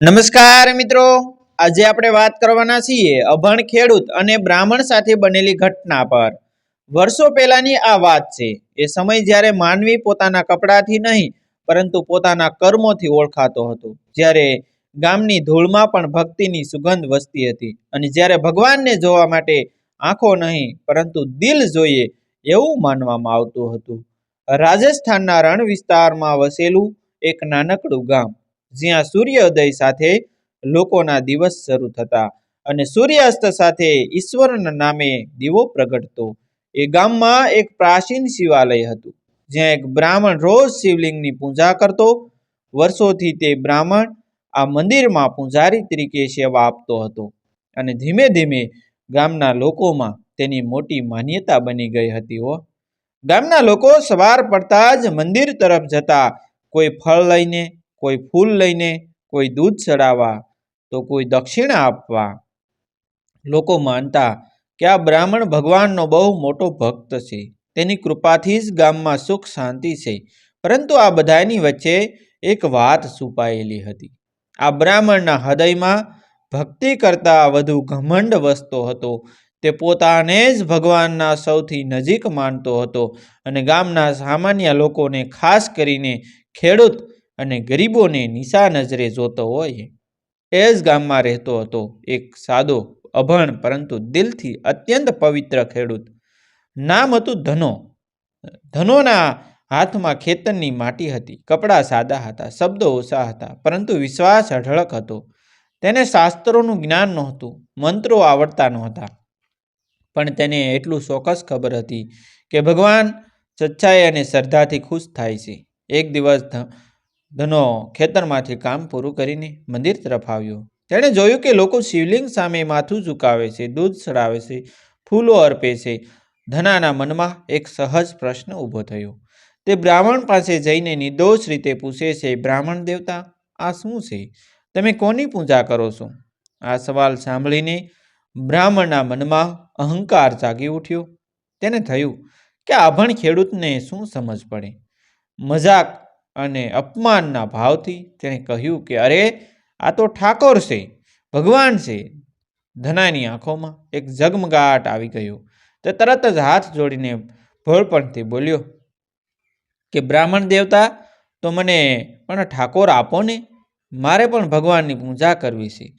નમસ્કાર મિત્રો. આજે આપણે વાત કરવાના છીએ અભણ ખેડૂત અને બ્રાહ્મણ સાથે બનેલી ઘટના પર. વર્ષો પહેલાની આ વાત છે. એ સમય જ્યારે માનવી પોતાના કપડાથી નહીં, પરંતુ પોતાના કર્મોથી ઓળખાતો હતો. જ્યારે ગામની ધૂળમાં પણ ભક્તિની સુગંધ વસતી હતી અને જ્યારે ભગવાનને જોવા માટે આંખો નહીં, પરંતુ દિલ જોઈએ એવું માનવામાં આવતું હતું. રાજસ્થાનના રણ વિસ્તારમાં વસેલું એક નાનકડું ગામ. જ્યાં સૂર્યોદય સાથે લોકોના દિવસ શરૂ થતા અને સૂર્યાસ્ત સાથે ઈશ્વરના નામે દીવો પ્રગટતો. એ ગામમાં એક પ્રાચીન શિવાલય હતું, જ્યાં એક બ્રાહ્મણ રોજ શિવલિંગની પૂજા કરતો, વર્ષોથી તે બ્રાહ્મણ આ મંદિરમાં પૂજારી તરીકે સેવા આપતો હતો અને ધીમે ધીમે ગામના લોકોમાં તેની મોટી માન્યતા બની ગઈ હતી હો. ગામના લોકો સવાર પડતા જ મંદિર તરફ જતા કોઈ ફળ લઈને કોઈ ફૂલ લઈને કોઈ દૂધ ચડાવવા, તો કોઈ દક્ષિણા આપવા. લોકો માનતા કે આ બ્રાહ્મણ ભગવાનનો બહુ મોટો ભક્ત છે. તેની કૃપાથી જ ગામમાં સુખ શાંતિ છે. પરંતુ આ બધાની વચ્ચે એક વાત છુપાયેલી હતી. આ બ્રાહ્મણના હૃદયમાં ભક્તિ કરતાં વધુ ઘમંડ વસતો હતો. તે પોતાને જ ભગવાનના સૌથી નજીક માનતો હતો અને ગામના સામાન્ય લોકોને ખાસ કરીને ખેડૂત અને ગરીબોને નિશા નજરે જોતો હોય એ જ ગામમાં રહેતો હતો. એક સાદો અભણ, પરંતુ દિલથી અત્યંત પવિત્ર ખેડૂત. નામ હતું ધનો. ધનોના હાથમાં ખેતરની માટી હતી. કપડાં સાદા હતા, શબ્દો ઓછા હતા, પરંતુ વિશ્વાસ અઢળક હતો. તેને શાસ્ત્રોનું જ્ઞાન નહોતું, મંત્રો આવડતા નહોતા. પણ તેને એટલું ચોક્કસ ખબર હતી કે ભગવાન સચ્ચાઈ અને શ્રદ્ધાથી ખુશ થાય છે. એક દિવસ ધનો ખેતરમાંથી કામ પૂરું કરીને મંદિર તરફ આવ્યો. તેણે જોયું કે લોકો શિવલિંગ સામે માથું ઝુકાવે છે, દૂધ ચડાવે છે, ફૂલો અર્પે છે. ધનાના મનમાં એક સહજ પ્રશ્ન ઊભો થયો. તે બ્રાહ્મણ પાસે જઈને નિર્દોષ રીતે પૂછે છે, બ્રાહ્મણ દેવતા, આ શું છે? તમે કોની પૂજા કરો છો? આ સવાલ સાંભળીને બ્રાહ્મણના મનમાં અહંકાર જાગી ઉઠ્યો. તેને થયું કે આભણ ખેડૂતને શું સમજ પડે? મજાક અને અપમાનના ભાવથી તેણે કહ્યું કે, અરે, આ તો ઠાકોર છે, ભગવાન છે. ધનાની આંખોમાં એક ઝગમગાટ આવી ગયો. તે તરત જ હાથ જોડીને ભોળપણથી બોલ્યો, કે બ્રાહ્મણ દેવતા, તો મને પણ ઠાકોર આપો ને? મારે પણ ભગવાનની પૂજા કરવી છે.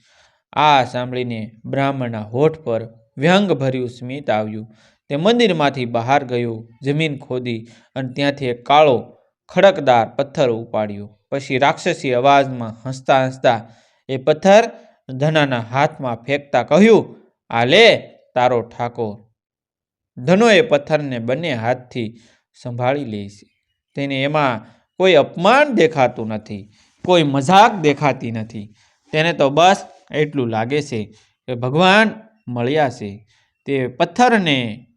આ સાંભળીને બ્રાહ્મણના હોઠ પર વ્યંગભર્યું સ્મિત આવ્યું. તે મંદિરમાંથી બહાર ગયો, જમીન ખોદી અને ત્યાંથી એક કાળો ખડકદાર પથ્થર ઉપાડ્યો. પછી રાક્ષસી અવાજમાં હસતા હસતા એ પથ્થર ધનાના હાથમાં ફેંકતા કહ્યું આ લે તારો ઠાકોર. ધનો એ પથ્થરને બંને હાથથી સંભાળી લે છે. તેને એમાં કોઈ અપમાન દેખાતું નથી, કોઈ મજાક દેખાતી નથી. તેને તો બસ એટલું લાગે છે કે ભગવાન મળ્યા છે. તે પથ્થરને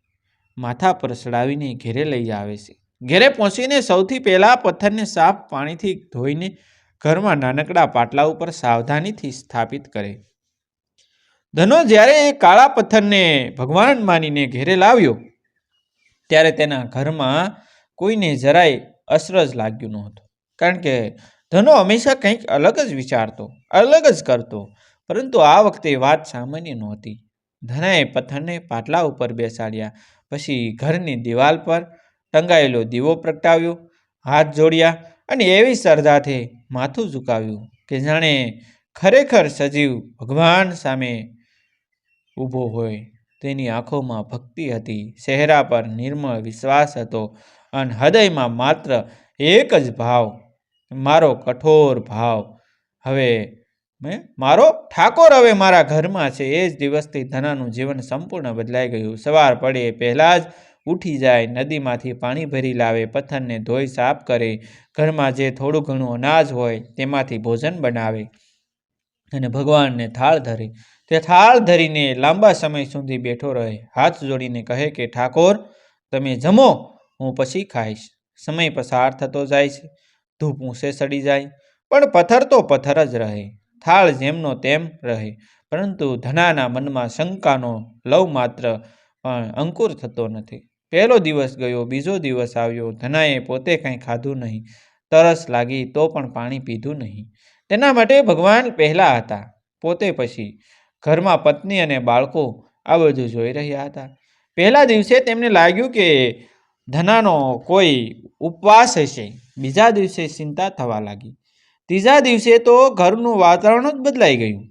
માથા પર ચડાવીને ઘેરે લઈ આવે છે. ઘેરે પહોંચીને સૌથી પહેલાં પથ્થરને સાફ પાણીથી ધોઈને ઘરમાં નાનકડા પાટલા ઉપર સાવધાનીથી સ્થાપિત કરે. ધનો જ્યારે એ કાળા પથ્થરને ભગવાન માનીને ઘેરે લાવ્યો, ત્યારે તેના ઘરમાં કોઈને જરાય અસરજ લાગ્યું નહોતું કારણ કે ધનો હંમેશા કંઈક અલગ જ વિચારતો, અલગ જ કરતો, પરંતુ આ વખતે વાત સામાન્ય નહોતી. ધનાએ પથ્થરને પાટલા ઉપર બેસાડ્યા, પછી ઘરની દિવાલ પર ટંગાયેલો દીવો પ્રગટાવ્યો, હાથ જોડ્યા અને એવી શ્રદ્ધાથી માથું ઝુકાવ્યું કે જાણે ખરેખર સજીવ ભગવાન સામે ઊભો હોય. તેની આંખોમાં ભક્તિ હતી, ચહેરા પર નિર્મળ વિશ્વાસ હતો અને હૃદયમાં માત્ર એક જ ભાવ, મારો કઠોર ભાવ. હવે મેં, મારો ઠાકોર હવે મારા ઘરમાં છે. એ જ દિવસથી ધનાનું જીવન સંપૂર્ણ બદલાઈ ગયું. સવાર પડે પહેલાં જ ઉઠી જાય, નદીમાંથી પાણી ભરી લાવે, પથ્થરને ધોઈ સાફ કરે, ઘરમાં જે થોડું ઘણું અનાજ હોય તેમાંથી ભોજન બનાવે અને ભગવાનને થાળ ધરે. તે થાળ ધરીને લાંબા સમય સુધી બેઠો રહે. હાથ જોડીને કહે કે, ઠાકોર, તમે જમો, હું પછી ખાઈશ. સમય પસાર થતો જાય છે. ધૂપ ઊંસે સડી જાય, પણ પથ્થર તો પથ્થર જ રહે. થાળ જેમનો તેમ રહે. પરંતુ ધનાના મનમાં શંકાનો લવ માત્ર પણ અંકુર થતો નથી. પહેલો દિવસ ગયો, બીજો દિવસ આવ્યો, ધનાએ પોતે કંઈ ખાધું નહીં, તરસ લાગી તો પણ પાણી પીધું નહીં. તેના માટે ભગવાન પહેલાં હતા, પોતે પછી ઘરમાં પત્ની અને બાળકો આ બધું જોઈ રહ્યા હતા. પહેલા દિવસે તેમને લાગ્યું કે ધનાનો કોઈ ઉપવાસ હશે, બીજા દિવસે ચિંતા થવા લાગી. ત્રીજા દિવસે તો ઘરનું વાતાવરણ જ બદલાઈ ગયું.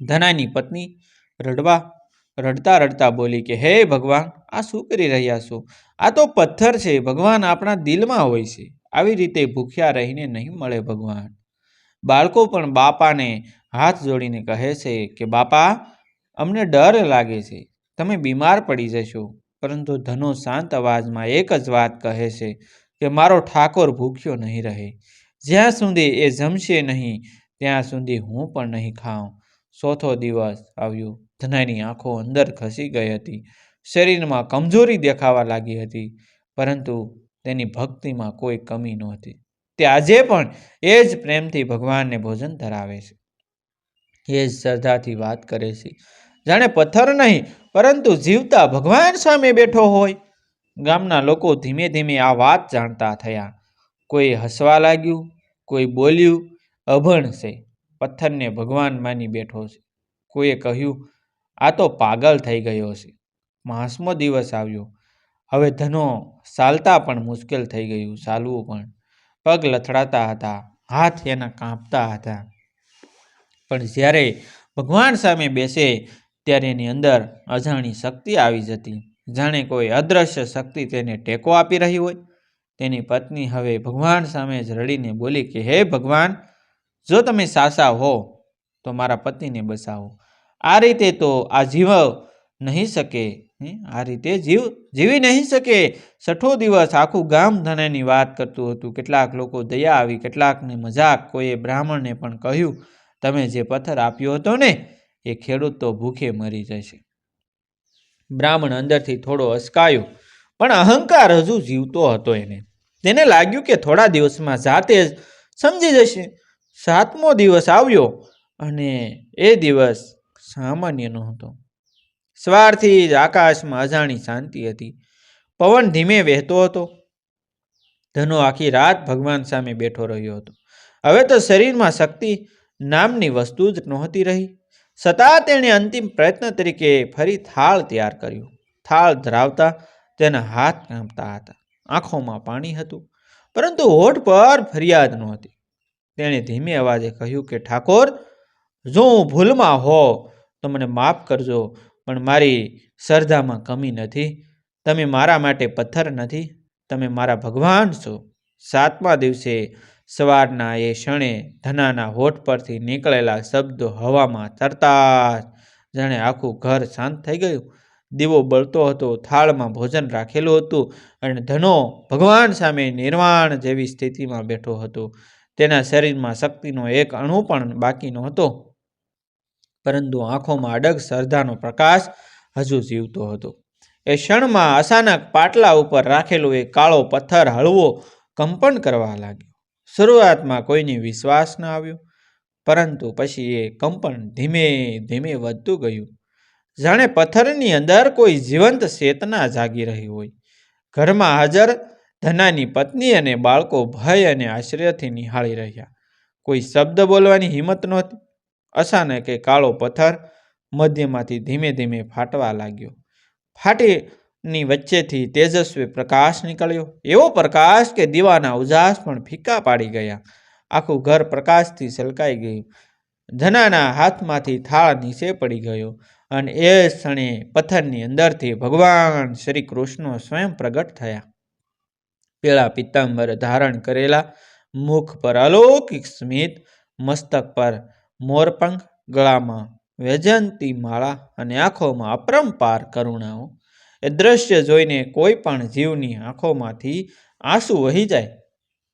ધનાની પત્ની રડવા, રડતા રડતા બોલી કે, હે ભગવાન આ શું કરી રહ્યા છો? આ તો પથ્થર છે, ભગવાન આપણા દિલમાં હોય છે. આવી રીતે ભૂખ્યા રહીને નહીં મળે ભગવાન. બાળકો પણ બાપાને હાથ જોડીને કહે છે કે, બાપા, અમને ડર લાગે છે. તમે બીમાર પડી જશો. પરંતુ ધનો શાંત અવાજમાં એક જ વાત કહે છે કે, મારો ઠાકોર ભૂખ્યો નહીં રહે. જ્યાં સુધી એ જમશે નહીં, ત્યાં સુધી હું પણ નહીં ખાઉં. ચોથો દિવસ આવ્યો. ધનાની આંખો અંદર ખસી ગઈ હતી. શરીરમાં કમજોરી દેખાવા લાગી હતી, પરંતુ તેની ભક્તિમાં કોઈ કમી નહોતી. તે આજે પણ એ જ પ્રેમથી ભગવાનને ભોજન ધરાવે છે. એ જ શ્રદ્ધાથી વાત કરે છે. જાણે પથ્થર નહીં, પરંતુ જીવતા ભગવાન સામે બેઠો હોય. ગામના લોકો ધીમે ધીમે આ વાત જાણતા થયા. કોઈ હસવા લાગ્યું, કોઈ બોલ્યું, અભણ છે. પથ્થરને ભગવાન માની બેઠો છે. કોઈએ કહ્યું, આ તો પાગલ થઈ ગયો છે. પાંચમો દિવસ આવ્યો. હવે ધનો ચાલતા પણ મુશ્કેલ થઈ ગયું, ચાલવું પણ. પગ લથડાતા હતા, હાથ એના કાંપતા હતા. પણ જ્યારે ભગવાન સામે બેસે, ત્યારે એની અંદર અજાણી શક્તિ આવી જતી. જાણે કોઈ અદ્રશ્ય શક્તિ તેને ટેકો આપી રહી હોય. તેની પત્ની હવે ભગવાન સામે જ રડીને બોલી કે, હે ભગવાન, જો તમે સાસા હો, તો મારા પતિને બસાવો. આ રીતે તો આ જીવ નહીં શકે? આ રીતે જીવ, જીવી નહીં શકે. છઠ્ઠો દિવસ આખું ગામ ધનાની વાત કરતું હતું. કેટલાક લોકો દયા આવી, કેટલાકને મજાક. કોઈએ બ્રાહ્મણને પણ કહ્યું, તમે જે પથ્થર આપ્યો હતો ને, એ ખેડૂત તો ભૂખે મરી જશે. બ્રાહ્મણ અંદરથી થોડો અસકાયો, પણ અહંકાર હજુ જીવતો હતો એને. તેને લાગ્યું કે થોડા દિવસમાં જાતે જ સમજી જશે. સાતમો દિવસ આવ્યો અને એ દિવસ સામાન્ય નહોતો. સવારથી જ આકાશમાં અજાણી શાંતિ હતી. પવન ધીમે વહેતો હતો. ધનો આખી રાત ભગવાન સામે બેઠો રહ્યો હતો. હવે તો શરીરમાં શક્તિ નામની વસ્તુ જ નહોતી રહી. છતાં તેણે અંતિમ પ્રયત્ન તરીકે ફરી થાળ તૈયાર કર્યું. થાળ ધરાવતા તેના હાથ કાંપતા હતા. આંખોમાં પાણી હતું. પરંતુ હોઠ પર ફરિયાદ નહોતી. તેણે ધીમે અવાજે કહ્યું કે, ઠાકોર, જો હું ભૂલમાં હો, તો મને માફ કરજો. પણ મારી શ્રદ્ધામાં કમી નથી. તમે મારા માટે પથ્થર નથી. તમે મારા ભગવાન છો. સાતમા દિવસે સવારના એ ક્ષણે ધનાના હોઠ પરથી નીકળેલા શબ્દો હવામાં તરતા જાણે આખું ઘર શાંત થઈ ગયું. દીવો બળતો હતો, થાળમાં ભોજન રાખેલું હતું અને ધનો ભગવાન સામે નિર્વાણ જેવી સ્થિતિમાં બેઠો હતો. તેના શરીરમાં શક્તિનો એક અણુ પણ બાકી નહોતો. પરંતુ આંખોમાં અડગ શ્રદ્ધાનો પ્રકાશ હજુ જીવતો હતો. એ ક્ષણમાં અચાનક પાટલા ઉપર રાખેલો એ કાળો પથ્થર હળવો કંપન કરવા લાગ્યો. શરૂઆતમાં કોઈને વિશ્વાસ ન આવ્યો, પરંતુ પછી એ કંપન ધીમે ધીમે વધતું ગયું. જાણે પથ્થરની અંદર કોઈ જીવંત ચેતના જાગી રહી હોય. ઘરમાં હાજર ધનાની પત્ની અને બાળકો ભય અને આશ્ચર્યથી નિહાળી રહ્યા. કોઈ શબ્દ બોલવાની હિંમત નહોતી. અચાનક કાળો પથ્થર મધ્યમાંથી ધીમે ધીમે ફાટવા લાગ્યો. ફાટીની વચ્ચેથી તેજસ્વી પ્રકાશ નીકળ્યો. એવો પ્રકાશ કે દીવાના ઉજાસ પણ ફીકા પાડી ગયા. આખું ઘર પ્રકાશથી છલકાઈ ગયું. ધનાના હાથમાંથી થાળ નીચે પડી ગયો અને એ ક્ષણે પથ્થરની અંદરથી ભગવાન શ્રી કૃષ્ણ સ્વયં પ્રગટ થયા. પેલા પિત્તાંબર ધારણ કરેલા મુખ પર અલૌકિક સ્મિત, મસ્તક પર મોરપંખ ગળામાં વૈજયંતી માળા અને આંખોમાં અપરંપાર કરુણાઓ. એ દ્રશ્ય જોઈને કોઈ પણ જીવની આંખોમાંથી આંસુ વહી જાય.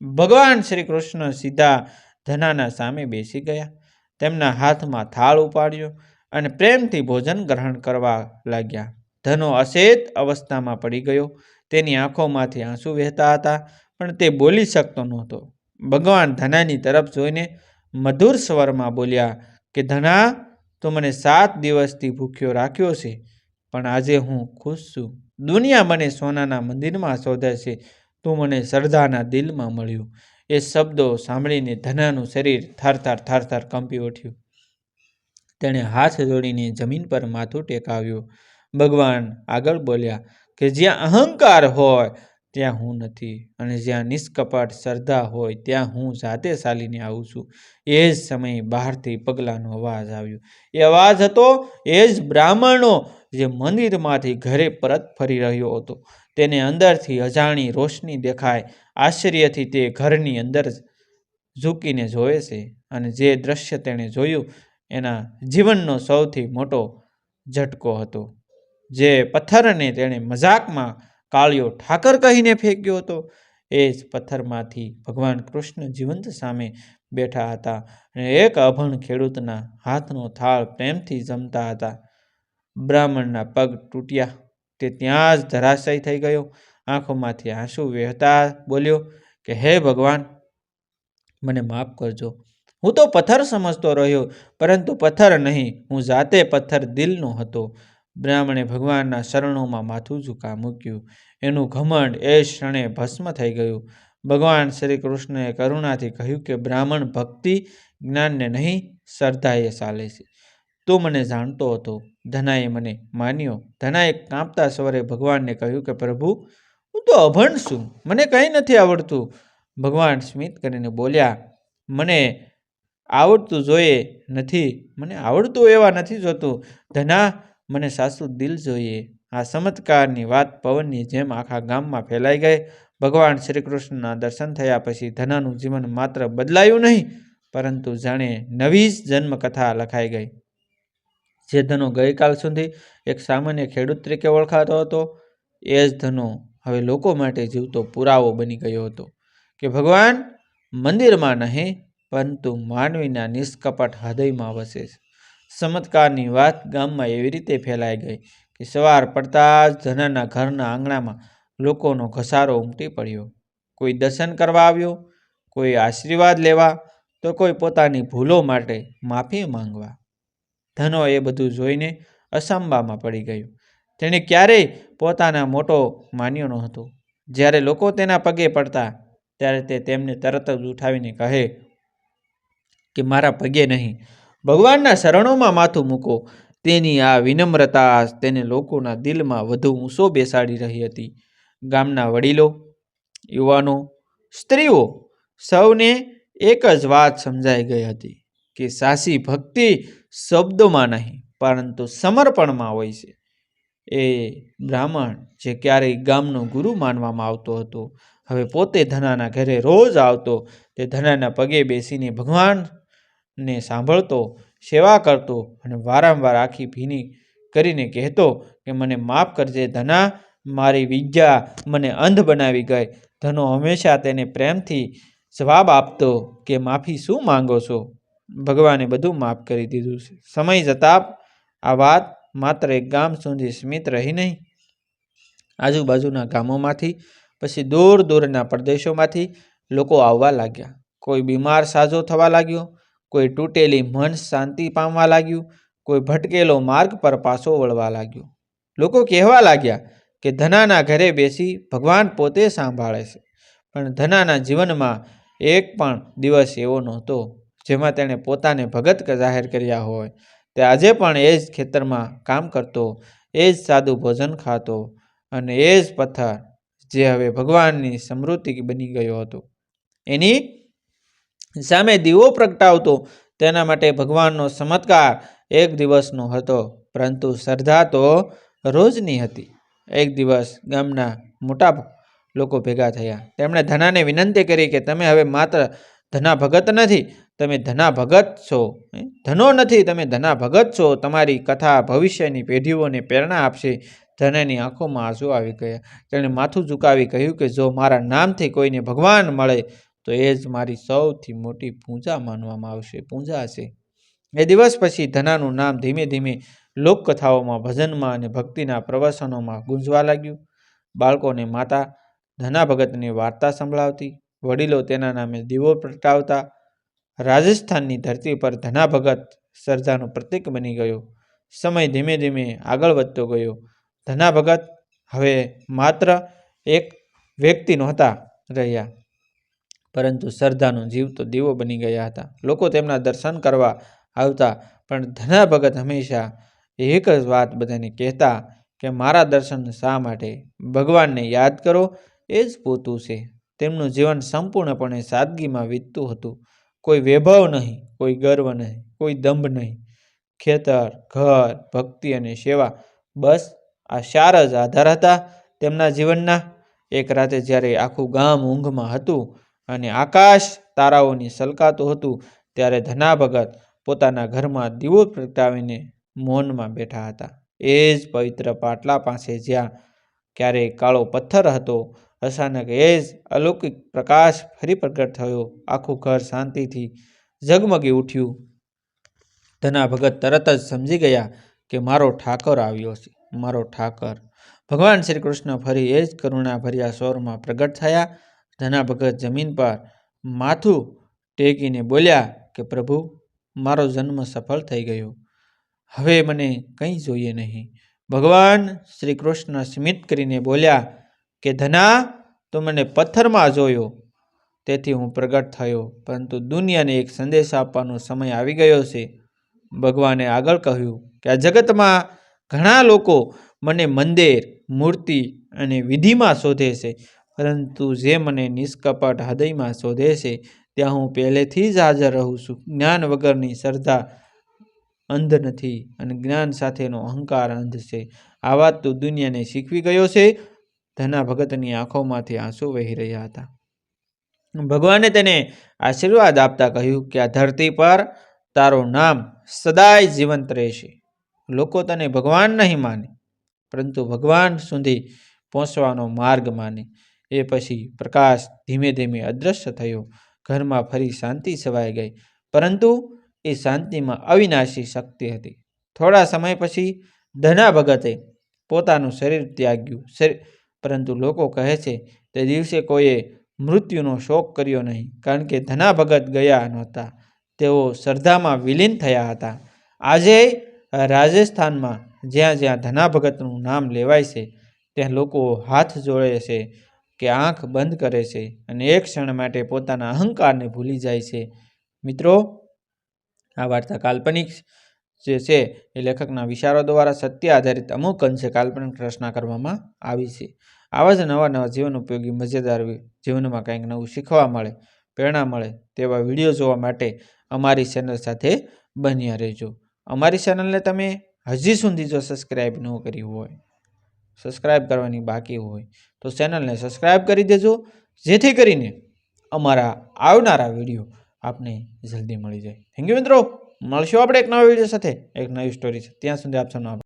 ભગવાન શ્રી કૃષ્ણ સીધા ધનાના સામે બેસી ગયા. તેમના હાથમાં થાળ ઉપાડ્યો અને પ્રેમથી ભોજન ગ્રહણ કરવા લાગ્યા. ધનો અચેત અવસ્થામાં પડી ગયો. તેની આંખોમાંથી આંસુ વહેતા હતા, પણ તે બોલી શકતો નહોતો. ભગવાન ધનાની તરફ જોઈને મધુર સ્વરમાં બોલ્યા કે ધના તો મને સાત દિવસથી ભૂખ્યો રાખ્યો છે, પણ આજે હું ખુશ છું. દુનિયા મને સોનાના મંદિરમાં શોધે છે. તું મને શ્રદ્ધાના દિલમાં મળ્યું. એ શબ્દો સાંભળીને ધનાનું શરીર થરથર થરથર કંપી ઉઠ્યું. તેણે હાથ જોડીને જમીન પર માથું ટેકાવ્યું. ભગવાન આગળ બોલ્યા કે, જ્યાં અહંકાર હોય ત્યાં હું નથી. અને જ્યાં નિષ્કપટ શ્રદ્ધા હોય, ત્યાં હું જાતે ચાલીને આવું છું. એ જ સમયે બહારથી પગલાંનો અવાજ આવ્યો. એ અવાજ હતો, એ જ બ્રાહ્મણો જે મંદિરમાંથી ઘરે પરત ફરી રહ્યો હતો. તેને અંદરથી અજાણી રોશની દેખાય. આશ્ચર્યથી તે ઘરની અંદર ઝૂકીને જોવે છે. અને જે દ્રશ્ય તેણે જોયું, એના જીવનનો સૌથી મોટો ઝટકો હતો. જે પથ્થરને તેણે મજાકમાં કાળિયો ઠાકર કહીને ફેંક્યો હતો. એ જ પથ્થરમાંથી ભગવાન કૃષ્ણ જીવંત સામે બેઠા હતા અને એક અભણ ખેડૂતના હાથનો થાળ પ્રેમથી જમતા હતા. બ્રાહ્મણના પગ તૂટ્યા, તે ત્યાં જ ધરાશય થઈ ગયો. આંખોમાંથી આંસુ વહેતા બોલ્યો કે, હે ભગવાન, મને માફ કરજો. હું તો પથ્થર સમજતો રહ્યો, પરંતુ પથ્થર નહીં, હું જાતે પથ્થર દિલનો હતો. બ્રાહ્મણે ભગવાનના શરણોમાં માથું ઝુકા મૂક્યું. એનું ઘમંડ એ ક્ષણે ભસ્મ થઈ ગયું. ભગવાન શ્રી કૃષ્ણએ કરુણાથી કહ્યું કે, બ્રાહ્મણ ભક્તિ જ્ઞાનને નહીં, શ્રદ્ધાએ ચાલે છે. તું મને જાણતો હતો. ધનાએ મને માન્યો. ધનાએ કાંપતા સ્વરે ભગવાનને કહ્યું કે, પ્રભુ, હું તો અભણ છું. મને કંઈ નથી આવડતું. ભગવાન સ્મિત કરીને બોલ્યા, મને આવડતું જોઈએ નથી. મને આવડતું એવા નથી જોતું. ધના મને સાસુ દિલ જોઈએ. આ ચમત્કારની વાત પવનની જેમ આખા ગામમાં ફેલાઈ ગઈ. ભગવાન શ્રી કૃષ્ણના દર્શન થયા પછી ધનાનું જીવન માત્ર બદલાયું નહીં, પરંતુ જાણે નવી જ જન્મકથા લખાઈ ગઈ. જે ધનો ગઈકાલ સુધી એક સામાન્ય ખેડૂત તરીકે ઓળખાતો હતો, એ જ ધનો હવે લોકો માટે જીવતો પુરાવો બની ગયો હતો કે, ભગવાન, મંદિરમાં નહીં, પરંતુ માનવીના નિષ્કપટ હૃદયમાં વસે છે. ચમત્કારની વાત ગામમાં એવી રીતે ફેલાઈ ગઈ કે સવાર પડતા જ ધનાના ઘરના આંગણામાં લોકોનો ઘસારો ઉમટી પડ્યો. કોઈ દર્શન કરવા આવ્યો, કોઈ આશીર્વાદ લેવા, તો કોઈ પોતાની ભૂલો માટે માફી માંગવા. ધનો એ બધું જોઈને અસંબામાં પડી ગયું. તેણે ક્યારેય પોતાના મોટો માન્યો ન હતો જ્યારે લોકો તેના પગે પડતા, ત્યારે તે તેમને તરત જ ઉઠાવીને કહે કે, મારા પગે નહીં ભગવાનના શરણોમાં માથું મૂકો. તેની આ વિનમ્રતા તેને લોકોના દિલમાં વધુ ઊંસો બેસાડી રહી હતી. ગામના વડીલો, યુવાનો, સ્ત્રીઓ સૌને એક જ વાત સમજાઈ ગઈ હતી કે સાસી ભક્તિ શબ્દોમાં નહીં, પરંતુ સમર્પણમાં હોય છે. એ બ્રાહ્મણ જે ક્યારેય ગામનો ગુરુ માનવામાં આવતો હતો, હવે પોતે ધનાના ઘરે રોજ આવતો, તે ધનાના પગે બેસીને ભગવાનને સાંભળતો, સેવા કરતો અને વારંવાર આખી ભીની કરીને કહેતો કે મને માફ કરજે ધના, મારી વિદ્યા મને અંધ બનાવી ગઈ. ધનો હંમેશા તેને પ્રેમથી જવાબ આપતો કે માફી શું માંગો છો? ભગવાને બધું માફ કરી દીધું. છે સમય જતાં આ વાત માત્ર એક ગામ સુધી સ્મિત રહી નહીં. આજુબાજુના ગામોમાંથી, પછી દૂર દૂરના પ્રદેશોમાંથી લોકો આવવા લાગ્યા. કોઈ બીમાર સાજો થવા લાગ્યો કોઈ તૂટેલી મન શાંતિ પામવા લાગ્યું, કોઈ ભટકેલો માર્ગ પર પાછો વળવા લાગ્યો. લોકો કહેવા લાગ્યા કે ધનાના ઘરે બેસી ભગવાન પોતે સાંભળે છે, પણ ધનાના જીવનમાં એક પણ દિવસ એવો નહોતો જેમાં તેણે પોતાને ભગત જાહેર કર્યા હોય. તે આજે પણ એ જ ખેતરમાં કામ કરતો, એ જ સાદું ભોજન ખાતો અને એ જ પથ્થર જે હવે ભગવાનની સમૃદ્ધિ બની ગયો હતો. એની સામે દીવો પ્રગટાવતો, તેના માટે ભગવાનનો ચમત્કાર એક દિવસનો હતો, પરંતુ શ્રદ્ધા તો રોજની હતી. એક દિવસ ગામના મોટા લોકો ભેગા થયા. તેમણે ધનાને વિનંતી કરી કે, તમે હવે માત્ર ધના ભગત નથી, તમે ધના ભગત છો. ધનો નથી, તમે ધના ભગત છો. તમારી કથા ભવિષ્યની પેઢીઓને પ્રેરણા આપશે. ધનાની આંખોમાં આંસુ આવી ગયા. તેણે માથું ઝુકાવી કહ્યું કે, જો મારા નામથી કોઈને ભગવાન મળે તો એ જ મારી સૌથી મોટી પૂજા માનવામાં આવશે. પૂજા છે એ દિવસ પછી ધનાનું નામ ધીમે ધીમે લોકકથાઓમાં, ભજનમાં અને ભક્તિના પ્રવસનોમાં ગુંજવા લાગ્યું. બાળકોને માતા ધના ભગતની વાર્તા સંભળાવતી, વડીલો તેના નામે દીવો પ્રગટાવતા, રાજસ્થાનની ધરતી પર ધના ભગત સર્જાનું પ્રતીક બની ગયો. સમય ધીમે ધીમે આગળ વધતો ગયો. ધના ભગત હવે માત્ર એક વ્યક્તિ નહોતા રહ્યા. પરંતુ શ્રદ્ધાનો જીવતો દીવો બની ગયા હતા. લોકો તેમના દર્શન કરવા આવતા, પણ ધના ભગત હંમેશા એક જ વાત બધાને કહેતા કે, મારા દર્શન શા માટે? ભગવાનને યાદ કરો, એ જ પોતું છે. તેમનું જીવન સંપૂર્ણપણે સાદગીમાં વીતતું હતું. કોઈ વૈભવ નહીં, કોઈ ગર્વ નહીં, કોઈ દંભ નહીં. ખેતર, ઘર, ભક્તિ અને સેવા બસ આ ચાર જ આધાર હતા તેમના જીવનના. એક રાતે જ્યારે આખું ગામ ઊંઘમાં હતું અને આકાશ તારાઓની સલકાતું હતું, ત્યારે ધના ભગત પોતાના ઘરમાં દીવો પ્રગટાવીને મૌનમાં બેઠા હતા. એ જ પવિત્ર પાટલા પાસે જ્યાં ક્યારેય કાળો પથ્થર હતો, અચાનક એ જ અલૌકિક પ્રકાશ ફરી પ્રગટ થયો. આખું ઘર શાંતિથી ઝગમગી ઉઠ્યું. ધના ભગત તરત જ સમજી ગયા કે મારો ઠાકર આવ્યો છે. મારો ઠાકર. ભગવાન શ્રી કૃષ્ણ ફરી એ જ કરુણાભર્યા સ્વરમાં પ્રગટ થયા. ધના ભગત જમીન પર માથું ટેકીને બોલ્યા કે, પ્રભુ, મારો જન્મ સફળ થઈ ગયો. હવે મને કંઈ જોઈએ નહીં. ભગવાન શ્રી કૃષ્ણ સ્મિત કરીને બોલ્યા કે, ધના, તો મને પથ્થરમાં જોયો. તેથી હું પ્રગટ થયો, પરંતુ દુનિયાને એક સંદેશ આપવાનો સમય આવી ગયો છે. ભગવાને આગળ કહ્યું કે, આ જગતમાં ઘણા લોકો મને મંદિર, મૂર્તિ અને વિધિમાં શોધે છે. પરંતુ જે મને નિષ્કપટ હૃદયમાં શોધે છે, ત્યાં હું પહેલેથી જ હાજર રહું છું. જ્ઞાન વગરની શ્રદ્ધા અંધ નથી અને જ્ઞાન સાથેનો અહંકાર અંધ છે. આ વાત તું દુનિયાને શીખવી ગયો છે. ધના ભગતની આંખોમાંથી આંસુ વહી રહ્યા હતા. ભગવાને તેને આશીર્વાદ આપતા કહ્યું કે આ ધરતી પર તારું નામ સદાય જીવંત રહેશે. લોકો તને ભગવાન નહીં માને, પરંતુ ભગવાન સુધી પહોંચવાનો માર્ગ માને. એ પછી પ્રકાશ ધીમે ધીમે અદૃશ્ય થયો. ઘરમાં ફરી શાંતિ છવાઈ ગઈ, પરંતુ એ શાંતિમાં અવિનાશી શક્તિ હતી. થોડા સમય પછી ધના ભગતે પોતાનું શરીર ત્યાગ્યું. પરંતુ લોકો કહે છે, તે દિવસે કોઈએ મૃત્યુનો શોક કર્યો નહીં, કારણ કે ધના ભગત ગયા નહોતા. તેઓ શ્રદ્ધામાં વિલીન થયા હતા. આજે રાજસ્થાનમાં જ્યાં જ્યાં ધના ભગતનું નામ લેવાય છે, ત્યાં લોકો હાથ જોડે છે. કે આંખ બંધ કરે છે અને એક ક્ષણ માટે પોતાના અહંકારને ભૂલી જાય છે. મિત્રો, આ વાર્તા કાલ્પનિક જે છે એ લેખકના વિચારો દ્વારા સત્ય આધારિત અમુક અંશે કાલ્પનિક રચના કરવામાં આવી છે. આવા જ નવા નવા જીવન ઉપયોગી મજેદાર જીવનમાં કંઈક નવું શીખવા મળે, પ્રેરણા મળે તેવા વીડિયો જોવા માટે અમારી ચેનલ સાથે બન્યા રહેજો. અમારી ચેનલને તમે હજી સુધી જો સબસ્ક્રાઈબ ન કરી હોય સબસ્ક્રાઈબ કરવાની બાકી હોય તો ચેનલને સબસ્ક્રાઈબ કરી દેજો, જેથી કરીને અમારા આવનારા વીડિયો આપને જલ્દી મળી જાય. થેન્ક યુ મિત્રો. મળશું આપણે એક નવા વીડિયો સાથે. એક નવી સ્ટોરી છે ત્યાં સુધી આપ સૌનો આભાર.